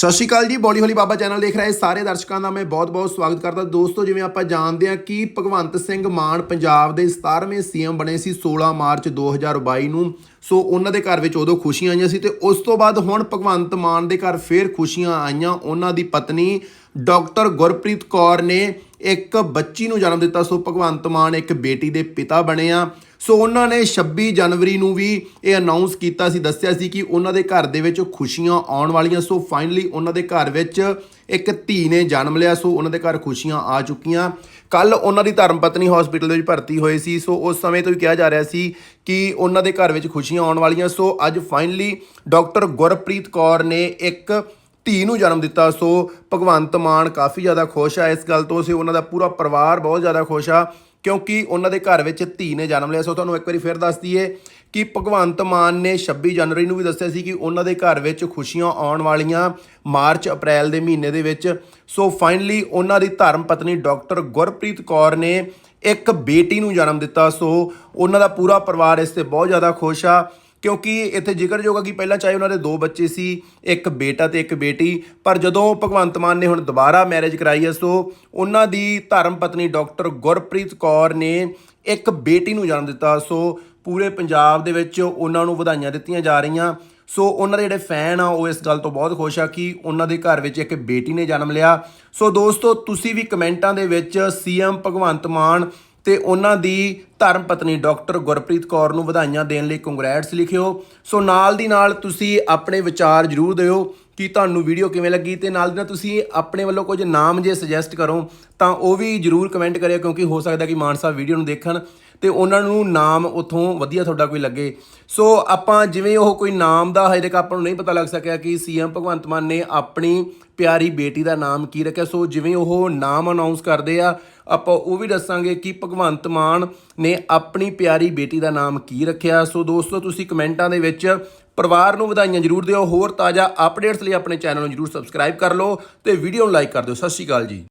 ਸਤਿ ਸ਼੍ਰੀ ਅਕਾਲ ਜੀ, ਬੋਲੀ ਹੋਲੀ ਬਾਬਾ ਚੈਨਲ ਦੇਖ ਰਹੇ ਸਾਰੇ ਦਰਸ਼ਕਾਂ ਦਾ ਮੈਂ ਬਹੁਤ-ਬਹੁਤ ਸਵਾਗਤ ਕਰਦਾ। ਦੋਸਤੋ, ਜਿਵੇਂ ਆਪਾਂ ਜਾਣਦੇ ਹਾਂ ਕਿ ਭਗਵੰਤ ਸਿੰਘ ਮਾਨ ਪੰਜਾਬ ਦੇ 17ਵੇਂ ਸੀਐਮ ਬਣੇ ਸੀ 16 ਮਾਰਚ 2022 ਨੂੰ। ਸੋ ਉਹਨਾਂ ਦੇ ਘਰ ਵਿੱਚ ਉਦੋਂ ਖੁਸ਼ੀਆਂ ਆਈਆਂ ਸੀ ਤੇ ਉਸ ਤੋਂ ਬਾਅਦ ਹੁਣ ਭਗਵੰਤ ਮਾਨ ਦੇ ਘਰ ਫੇਰ ਖੁਸ਼ੀਆਂ ਆਈਆਂ। ਉਹਨਾਂ ਦੀ ਪਤਨੀ ਡਾਕਟਰ ਗੁਰਪ੍ਰੀਤ ਕੌਰ ਨੇ ਇੱਕ ਬੱਚੀ ਨੂੰ ਜਨਮ ਦਿੱਤਾ। ਸੋ ਭਗਵੰਤ ਮਾਨ ਇੱਕ ਬੇਟੀ ਦੇ ਪਿਤਾ ਬਣੇ ਆ। ਸੋ ਉਹਨਾਂ ਨੇ 26 ਜਨਵਰੀ ਨੂੰ ਵੀ ਇਹ ਅਨਾਉਂਸ ਕੀਤਾ ਸੀ, ਦੱਸਿਆ ਸੀ ਕਿ ਉਹਨਾਂ ਦੇ ਘਰ ਦੇ ਵਿੱਚ ਖੁਸ਼ੀਆਂ ਆਉਣ ਵਾਲੀਆਂ, ਸੋ ਫਾਈਨਲੀ ਉਹਨਾਂ ਦੇ ਘਰ ਵਿੱਚ ਇੱਕ ਧੀ ਨੇ ਜਨਮ ਲਿਆ, ਸੋ ਉਹਨਾਂ ਦੇ ਘਰ ਖੁਸ਼ੀਆਂ ਆ ਚੁੱਕੀਆਂ। ਕੱਲ ਉਹਨਾਂ ਦੀ ਧਰਮ ਪਤਨੀ ਹਸਪੀਟਲ ਦੇ ਵਿੱਚ ਭਰਤੀ ਹੋਏ ਸੀ, ਸੋ ਉਸ ਸਮੇਂ ਤੋਂ ਹੀ ਕਿਹਾ ਜਾ ਰਿਹਾ ਸੀ ਕਿ ਉਹਨਾਂ ਦੇ ਘਰ ਵਿੱਚ ਖੁਸ਼ੀਆਂ ਆਉਣ ਵਾਲੀਆਂ, ਸੋ ਅੱਜ ਫਾਈਨਲੀ ਡਾਕਟਰ ਗੁਰਪ੍ਰੀਤ ਕੌਰ ਨੇ ਇੱਕ ਧੀ ਨੂੰ ਜਨਮ ਦਿੱਤਾ, ਸੋ ਭਗਵੰਤ ਮਾਨ ਕਾਫੀ ਜ਼ਿਆਦਾ ਖੁਸ਼ ਆ ਇਸ ਗੱਲ ਤੋਂ, ਸੀ ਉਹਨਾਂ ਦਾ ਪੂਰਾ ਪਰਿਵਾਰ ਬਹੁਤ ਜ਼ਿਆਦਾ ਖੁਸ਼ ਆ। ਕਿਉਂਕਿ ਉਹਨਾਂ ਦੇ ਘਰ ਵਿੱਚ ਧੀ ਨੇ ਜਨਮ ਲਿਆ ਸੋ। ਤੁਹਾਨੂੰ ਇੱਕ ਵਾਰੀ ਫਿਰ ਦੱਸ ਦਈਏ ਕਿ ਭਗਵੰਤ ਮਾਨ ਨੇ 26 ਜਨਵਰੀ ਨੂੰ ਵੀ ਦੱਸਿਆ ਸੀ ਕਿ ਉਹਨਾਂ ਦੇ ਘਰ ਵਿੱਚ ਖੁਸ਼ੀਆਂ ਆਉਣ ਵਾਲੀਆਂ ਮਾਰਚ, ਅਪ੍ਰੈਲ ਦੇ ਮਹੀਨੇ ਦੇ ਵਿੱਚ। ਸੋ ਫਾਈਨਲੀ ਉਹਨਾਂ ਦੀ ਧਰਮ ਪਤਨੀ ਡਾਕਟਰ ਗੁਰਪ੍ਰੀਤ ਕੌਰ ਨੇ ਇੱਕ ਬੇਟੀ ਨੂੰ ਜਨਮ ਦਿੱਤਾ। ਸੋ ਉਹਨਾਂ ਦਾ ਪੂਰਾ ਪਰਿਵਾਰ ਇਸ ਤੇ ਬਹੁਤ ਜ਼ਿਆਦਾ ਖੁਸ਼ ਆ। ਕਿਉਂਕਿ ਇੱਥੇ ਜ਼ਿਕਰਯੋਗ ਆ ਕਿ ਪਹਿਲਾਂ ਚਾਹੇ ਉਹਨਾਂ ਦੇ ਦੋ ਬੱਚੇ ਸੀ, ਇੱਕ ਬੇਟਾ ਤੇ ਇੱਕ ਬੇਟੀ, ਪਰ ਜਦੋਂ ਭਗਵੰਤ ਮਾਨ ਨੇ ਹੁਣ ਦੁਬਾਰਾ ਮੈਰਿਜ ਕਰਾਈ ਹੈ ਸੋ ਉਹਨਾਂ ਦੀ ਧਰਮ ਪਤਨੀ ਡਾਕਟਰ ਗੁਰਪ੍ਰੀਤ ਕੌਰ ਨੇ ਇੱਕ ਬੇਟੀ ਨੂੰ ਜਨਮ ਦਿੱਤਾ। ਸੋ ਪੂਰੇ ਪੰਜਾਬ ਦੇ ਵਿੱਚ ਉਹਨਾਂ ਨੂੰ ਵਧਾਈਆਂ ਦਿੱਤੀਆਂ ਜਾ ਰਹੀਆਂ। ਸੋ ਉਹਨਾਂ ਦੇ ਜਿਹੜੇ ਫੈਨ ਆ, ਉਹ ਇਸ ਗੱਲ ਤੋਂ ਬਹੁਤ ਖੁਸ਼ ਆ ਕਿ ਉਹਨਾਂ ਦੇ ਘਰ ਵਿੱਚ ਇੱਕ ਬੇਟੀ ਨੇ ਜਨਮ ਲਿਆ। ਸੋ ਦੋਸਤੋ, ਤੁਸੀਂ ਵੀ ਕਮੈਂਟਾਂ ਦੇ ਵਿੱਚ ਸੀਐਮ ਭਗਵੰਤ ਮਾਨ ਤੇ ਉਹਨਾਂ ਦੀ ਧਰਮ ਪਤਨੀ ਡਾਕਟਰ ਗੁਰਪ੍ਰੀਤ ਕੌਰ ਨੂੰ ਵਧਾਈਆਂ ਦੇਣ ਲਈ ਕੰਗ੍ਰੈਟਸ ਲਿਖਿਓ। ਸੋ ਨਾਲ ਦੀ ਨਾਲ ਤੁਸੀਂ ਆਪਣੇ ਵਿਚਾਰ ਜਰੂਰ ਦਿਓ ਕਿ ਤੁਹਾਨੂੰ ਵੀਡੀਓ ਕਿਵੇਂ ਲੱਗੀ ਤੇ ਨਾਲ ਦੀ ਨਾਲ ਤੁਸੀਂ ਆਪਣੇ ਵੱਲੋਂ ਕੁਝ ਨਾਮ ਜੇ ਸੁਜੈਸਟ ਕਰੋ ਤਾਂ ਉਹ ਵੀ ਜਰੂਰ ਕਮੈਂਟ ਕਰਿਓ ਕਿਉਂਕਿ ਹੋ ਸਕਦਾ ਕਿ ਮਾਨ ਸਾਹਿਬ ਵੀਡੀਓ ਨੂੰ ਦੇਖਣ। ਤੇ ਉਹਨਾਂ ਨੂੰ ਨਾਮ ਉਥੋਂ ਵਧੀਆ ਤੁਹਾਡਾ ਕੋਈ ਲੱਗੇ। ਸੋ ਆਪਾਂ ਜਿਵੇਂ ਉਹ ਕੋਈ ਨਾਮ ਦਾ ਹਜੇ ਤੱਕ ਆਪਾਂ ਨੂੰ ਨਹੀਂ ਪਤਾ ਲੱਗ ਸਕਿਆ ਕਿ ਸੀਐਮ ਭਗਵੰਤ ਮਾਨ ਨੇ ਆਪਣੀ ਪਿਆਰੀ ਬੇਟੀ ਦਾ ਨਾਮ ਕੀ ਰੱਖਿਆ। ਸੋ ਜਿਵੇਂ ਉਹ ਨਾਮ ਅਨਾਉਂਸ ਕਰਦੇ ਆ, ਆਪਾਂ ਉਹ ਵੀ ਦੱਸਾਂਗੇ ਕਿ ਭਗਵੰਤ ਮਾਨ ਨੇ ਆਪਣੀ ਪਿਆਰੀ ਬੇਟੀ ਦਾ ਨਾਮ ਕੀ ਰੱਖਿਆ। ਸੋ ਦੋਸਤੋ, ਤੁਸੀਂ ਕਮੈਂਟਾਂ ਦੇ ਵਿੱਚ ਪਰਿਵਾਰ ਨੂੰ ਵਧਾਈਆਂ ਜਰੂਰ ਦਿਓ। ਹੋਰ ਤਾਜ਼ਾ ਅਪਡੇਟਸ ਲਈ ਆਪਣੇ ਚੈਨਲ ਨੂੰ ਜਰੂਰ ਸਬਸਕ੍ਰਾਈਬ ਕਰ ਲਓ ਤੇ ਵੀਡੀਓ ਨੂੰ ਲਾਈਕ ਕਰ ਦਿਓ। ਸਤਿ ਸ਼੍ਰੀ ਅਕਾਲ ਜੀ।